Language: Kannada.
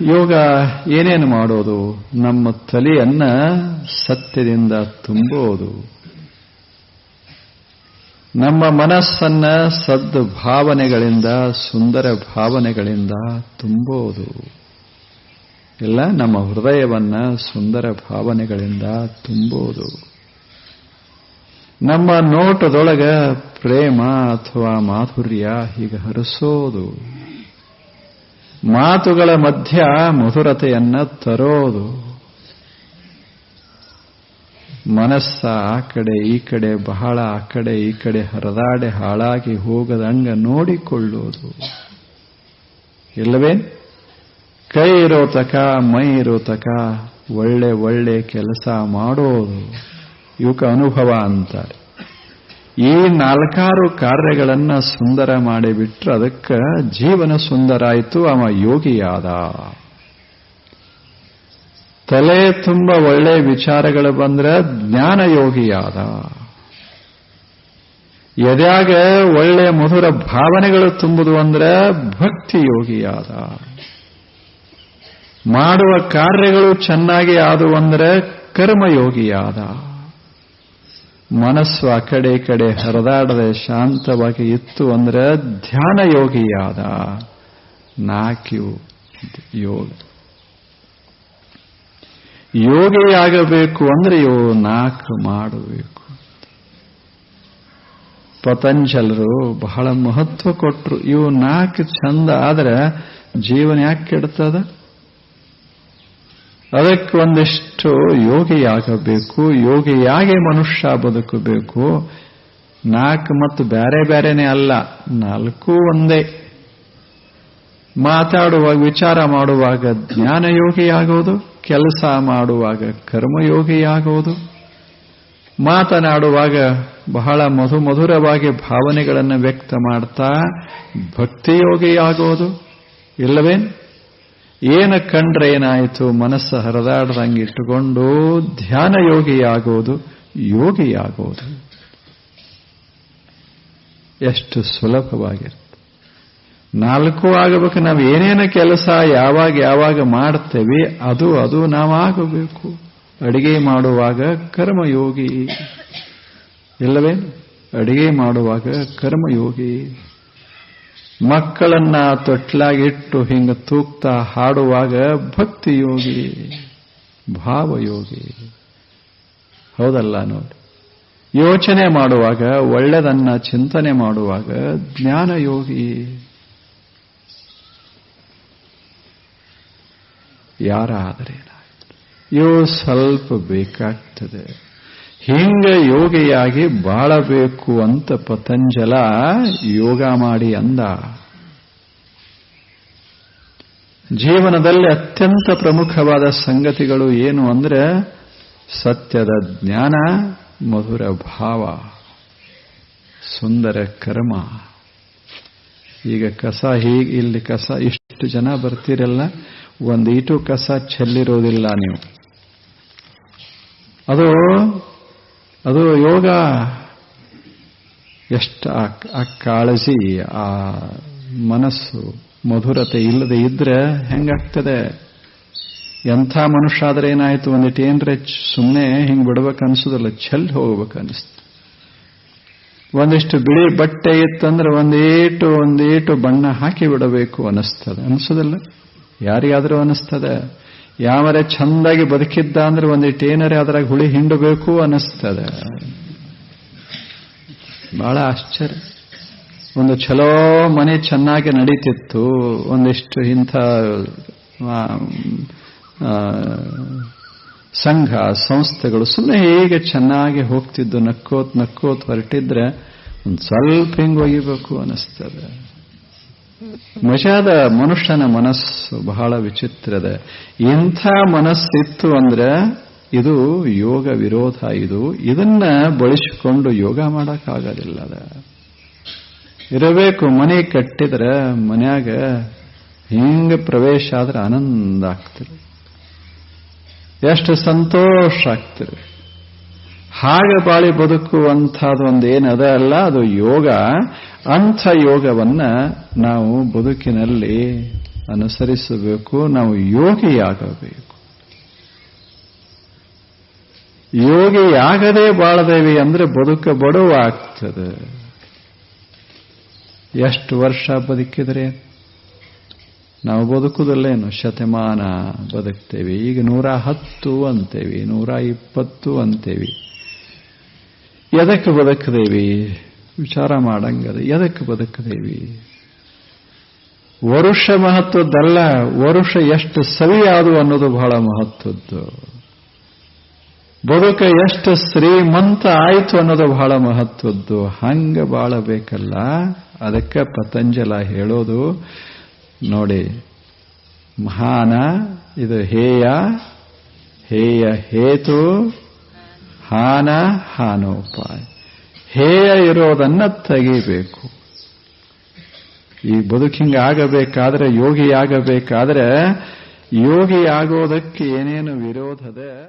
ಯೋಗ ಏನೇನು ಮಾಡೋದು? ನಮ್ಮ ತಲೆಯನ್ನ ಸತ್ಯದಿಂದ ತುಂಬೋದು. ನಮ್ಮ ಮನಸ್ಸನ್ನ ಸದ್ಭಾವನೆಗಳಿಂದ ಸುಂದರ ಭಾವನೆಗಳಿಂದ ತುಂಬೋದು. ಇಲ್ಲ ನಮ್ಮ ಹೃದಯವನ್ನ ಸುಂದರ ಭಾವನೆಗಳಿಂದ ತುಂಬೋದು. ನಮ್ಮ ನೋಟದೊಳಗ ಪ್ರೇಮ ಅಥವಾ ಮಾಧುರ್ಯ ಹೀಗೆ ಹರಿಸೋದು. ಮಾತುಗಳ ಮಧ್ಯ ಮಧುರತೆಯನ್ನ ತರೋದು. ಮನಸ್ಸ ಆ ಕಡೆ, ಈ ಕಡೆ, ಬಹಳ ಆ ಕಡೆ, ಈ ಕಡೆ ಹರದಾಡೆ ಹಾಳಾಗಿ ಹೋಗದಂಗ ನೋಡಿಕೊಳ್ಳುವುದು ಇಲ್ಲವೇ ಕೈ ಇರೋ ತಕ ಮೈ ಇರೋ ತಕ ಒಳ್ಳೆ ಒಳ್ಳೆ ಕೆಲಸ ಮಾಡೋದು. ಇವಕ್ಕೆ ಅನುಭವ ಅಂತಾರೆ. ಈ ನಾಲ್ಕಾರು ಕಾರ್ಯಗಳನ್ನ ಸುಂದರ ಮಾಡಿಬಿಟ್ರೆ ಅದಕ್ಕೆ ಜೀವನ ಸುಂದರ ಆಯಿತು, ಅವ ಯೋಗಿಯಾದ. ತಲೆ ತುಂಬ ಒಳ್ಳೆ ವಿಚಾರಗಳು ಬಂದ್ರೆ ಜ್ಞಾನ ಯೋಗಿಯಾದ. ಎದ್ಯಾಗ ಒಳ್ಳೆ ಮಧುರ ಭಾವನೆಗಳು ತುಂಬುದು ಅಂದ್ರೆ ಭಕ್ತಿ ಯೋಗಿಯಾದ. ಮಾಡುವ ಕಾರ್ಯಗಳು ಚೆನ್ನಾಗಿ ಆದು ಅಂದ್ರೆ ಕರ್ಮಯೋಗಿಯಾದ. ಮನಸ್ಸು ಆ ಕಡೆ ಕಡೆ ಹರಿದಾಡದೆ ಶಾಂತವಾಗಿ ಇತ್ತು ಅಂದ್ರೆ ಧ್ಯಾನ ಯೋಗಿಯಾದ ನಾಕ್ಯು ಯೋಗ. ಯೋಗಿಯಾಗಬೇಕು ಅಂದ್ರೆ ಇವು ನಾಲ್ಕು ಮಾಡಬೇಕು. ಪತಂಜಲರು ಬಹಳ ಮಹತ್ವ ಕೊಟ್ಟರು ಇವು ನಾಲ್ಕು ಚಂದ ಆದ್ರೆ ಜೀವನ ಯಾಕೆ ಕೆಡ್ತದ? ಅದಕ್ಕೆ ಒಂದಿಷ್ಟು ಯೋಗಿಯಾಗಬೇಕು, ಯೋಗಿಯಾಗಿ ಮನುಷ್ಯ ಬದುಕಬೇಕು. ನಾಲ್ಕು ಮತ್ತು ಬೇರೆ ಬೇರೆನೇ ಅಲ್ಲ, ನಾಲ್ಕು ಒಂದೇ. ಮಾತಾಡುವಾಗ, ವಿಚಾರ ಮಾಡುವಾಗ ಜ್ಞಾನಯೋಗಿಯಾಗೋದು ಕೆಲಸ ಮಾಡುವಾಗ ಕರ್ಮಯೋಗಿಯಾಗುವುದು ಮಾತನಾಡುವಾಗ ಬಹಳ ಮಧು ಮಧುರವಾಗಿ ಭಾವನೆಗಳನ್ನು ವ್ಯಕ್ತ ಮಾಡ್ತಾ ಭಕ್ತಿಯೋಗಿಯಾಗೋದು ಇಲ್ಲವೇನು? ಏನು ಕಂಡ್ರೆ ಏನಾಯಿತು? ಮನಸ್ಸು ಹರಿದಾಡ್ದಂಗೆ ಇಟ್ಟುಕೊಂಡು ಧ್ಯಾನ ಯೋಗಿಯಾಗೋದು ಯೋಗಿಯಾಗೋದು. ಎಷ್ಟು ಸುಲಭವಾಗಿರುತ್ತೆ. ನಾಲ್ಕು ಆಗಬೇಕು. ನಾವು ಏನೇನು ಕೆಲಸ ಯಾವಾಗ ಯಾವಾಗ ಮಾಡ್ತೇವೆ, ಅದು ಅದು ನಾವಾಗಬೇಕು. ಅಡಿಗೆ ಮಾಡುವಾಗ ಕರ್ಮಯೋಗಿ. ಇಲ್ಲವೇ? ಅಡಿಗೆ ಮಾಡುವಾಗ ಕರ್ಮಯೋಗಿ. ಮಕ್ಕಳನ್ನ ತೊಟ್ಲಾಗಿಟ್ಟು ಹಿಂಗ ತೂಗ್ತಾ ಹಾಡುವಾಗ ಭಕ್ತಿ ಯೋಗಿ ಭಾವಯೋಗಿ ಹೌದಲ್ಲ ನೋಡಿ. ಯೋಚನೆ ಮಾಡುವಾಗ, ಒಳ್ಳೆದನ್ನ ಚಿಂತನೆ ಮಾಡುವಾಗ ಜ್ಞಾನ ಯೋಗಿ. ಯಾರಾದರೆ ಇವು ಸ್ವಲ್ಪ ಬೇಕಾಗ್ತದೆ. ಹಿಂಗ ಯೋಗಿಯಾಗಿ ಬಾಳಬೇಕು ಅಂತ ಪತಂಜಲ ಯೋಗ ಮಾಡಿ ಅಂದ. ಜೀವನದಲ್ಲಿ ಅತ್ಯಂತ ಪ್ರಮುಖವಾದ ಸಂಗತಿಗಳು ಏನು ಅಂದ್ರೆ ಸತ್ಯದ ಜ್ಞಾನ, ಮಧುರ ಭಾವ, ಸುಂದರ ಕರ್ಮ. ಈಗ ಕಸ ಹೀಗೆ, ಇಲ್ಲಿ ಕಸ ಇಷ್ಟು ಜನ ಬರ್ತೀರಲ್ಲ, ಒಂದು ಈಟು ಕಸ ಚೆಲ್ಲಿರೋದಿಲ್ಲ ನೀವು. ಅದು ಅದು ಯೋಗ ಎಷ್ಟು ಆ ಕಾಳಜಿ ಆ ಮನಸ್ಸು, ಮಧುರತೆ ಇಲ್ಲದೆ ಇದ್ರೆ ಹೆಂಗಾಗ್ತದೆ? ಎಂಥ ಮನುಷ್ಯ ಆದ್ರೆ ಏನಾಯ್ತು? ಒಂದಿಟ್ಟು ಏನ್ರೆ ಸುಮ್ಮನೆ ಹಿಂಗೆ ಬಿಡ್ಬೇಕು ಅನ್ಸೋದಲ್ಲ ಚೆಲ್ ಹೋಗ್ಬೇಕು ಅನಿಸ್ತು ಒಂದಿಷ್ಟು ಬಿಳಿ ಬಟ್ಟೆ ಇತ್ತಂದ್ರೆ ಒಂದೇಟು ಒಂದೇಟು ಬಣ್ಣ ಹಾಕಿ ಬಿಡಬೇಕು ಅನಿಸ್ತದೆ ಅನಿಸೋದಲ್ಲ? ಯಾರಿಗಾದರೂ ಅನಿಸ್ತದೆ ಯಾವರೇ ಚಂದಾಗಿ ಬದುಕಿದ್ದ ಅಂದ್ರೆ ಒಂದಿಟ್ಟು ಏನರೇ ಅದ್ರಾಗ ಹುಳಿ ಹಿಂಡಬೇಕು ಅನ್ನಿಸ್ತದೆ. ಬಹಳ ಆಶ್ಚರ್ಯ. ಒಂದು ಚಲೋ ಮನೆ ಚೆನ್ನಾಗಿ ನಡೀತಿತ್ತು. ಒಂದಿಷ್ಟು ಇಂಥ ಸಂಘ, ಸಂಸ್ಥೆಗಳು ಸುಮ್ಮನೆ ಹೇಗೆ ಚೆನ್ನಾಗಿ ಹೋಗ್ತಿದ್ದು, ನಕ್ಕೋತ್ ನಕ್ಕೋತ್ ಹೊರಟಿದ್ರೆ ಒಂದು ಸ್ವಲ್ಪ ಹಿಂಗೆ ಒಗಿಬೇಕು ಅನಿಸ್ತದೆ ಮಜಾದ ಮನುಷ್ಯನ ಮನಸ್ಸು ಬಹಳ ವಿಚಿತ್ರದ. ಇಂಥ ಮನಸ್ಸಿತ್ತು ಅಂದ್ರೆ ಇದು ಯೋಗ ವಿರೋಧ ಇದು. ಇದನ್ನ ಬಳಸಿಕೊಂಡು ಯೋಗ ಮಾಡೋಕ್ಕಾಗೋದಿಲ್ಲ ಇರಬೇಕು, ಮನೆ ಕಟ್ಟಿದ್ರೆ ಮನ್ಯಾಗ ಹಿಂಗೆ ಪ್ರವೇಶ ಆದ್ರೆ ಆನಂದ ಆಗ್ತಿರಿ ಎಷ್ಟು ಸಂತೋಷ ಆಗ್ತಿರಿ ಹಾಗೆ ಬಾಳಿ ಬದುಕುವಂಥದ್ದು ಒಂದು ಏನದ ಅಲ್ಲ, ಅದು ಯೋಗ. ಅಂಥ ಯೋಗವನ್ನ ನಾವು ಬದುಕಿನಲ್ಲಿ ಅನುಸರಿಸಬೇಕು, ನಾವು ಯೋಗಿಯಾಗಬೇಕು. ಯೋಗಿಯಾಗದೆ ಬಾಳದೇವಿ ಅಂದ್ರೆ ಬದುಕ ಬಡವಾಗ್ತದೆ. ಎಷ್ಟು ವರ್ಷ ಬದುಕಿದ್ರೆ? ನಾವು ಬದುಕುದಲ್ಲೇನು? ಶತಮಾನ ಬದುಕ್ತೇವೆ. ಈಗ ನೂರ ಹತ್ತು ಅಂತೇವಿ, ನೂರ ಇಪ್ಪತ್ತು ಅಂತೇವಿ. ಎದಕ್ಕೆ ಬದುಕದೇವಿ? ವಿಚಾರ ಮಾಡಂಗದ. ಎದಕ್ಕೆ ಬದುಕದೇವಿ? ವರುಷ ಮಹತ್ವದ್ದಲ್ಲ, ವರುಷ ಎಷ್ಟು ಸವಿಯಾದು ಅನ್ನೋದು ಬಹಳ ಮಹತ್ವದ್ದು. ಬದುಕ ಎಷ್ಟು ಶ್ರೀಮಂತ ಆಯಿತು ಅನ್ನೋದು ಬಹಳ ಮಹತ್ವದ್ದು. ಹಂಗ ಬಾಳಬೇಕಲ್ಲ? ಅದಕ್ಕೆ ಪತಂಜಲ ಹೇಳೋದು, ನೋಡಿ, ಮಹಾನ, ಇದು ಹೇಯ ಹೇಯ ಹೇತು, ಹಾನ ಹಾನೋಪಾಯ. ಹೇಯ ಇರೋದನ್ನ ತೆಗಿಬೇಕು. ಈ ಬದುಕಿಂಗ್ ಆಗಬೇಕಾದ್ರೆ ಯೋಗಿ ಆಗಬೇಕಾದ್ರೆ ಯೋಗಿ ಆಗೋದಕ್ಕೆ ಏನೇನು ವಿರೋಧದ?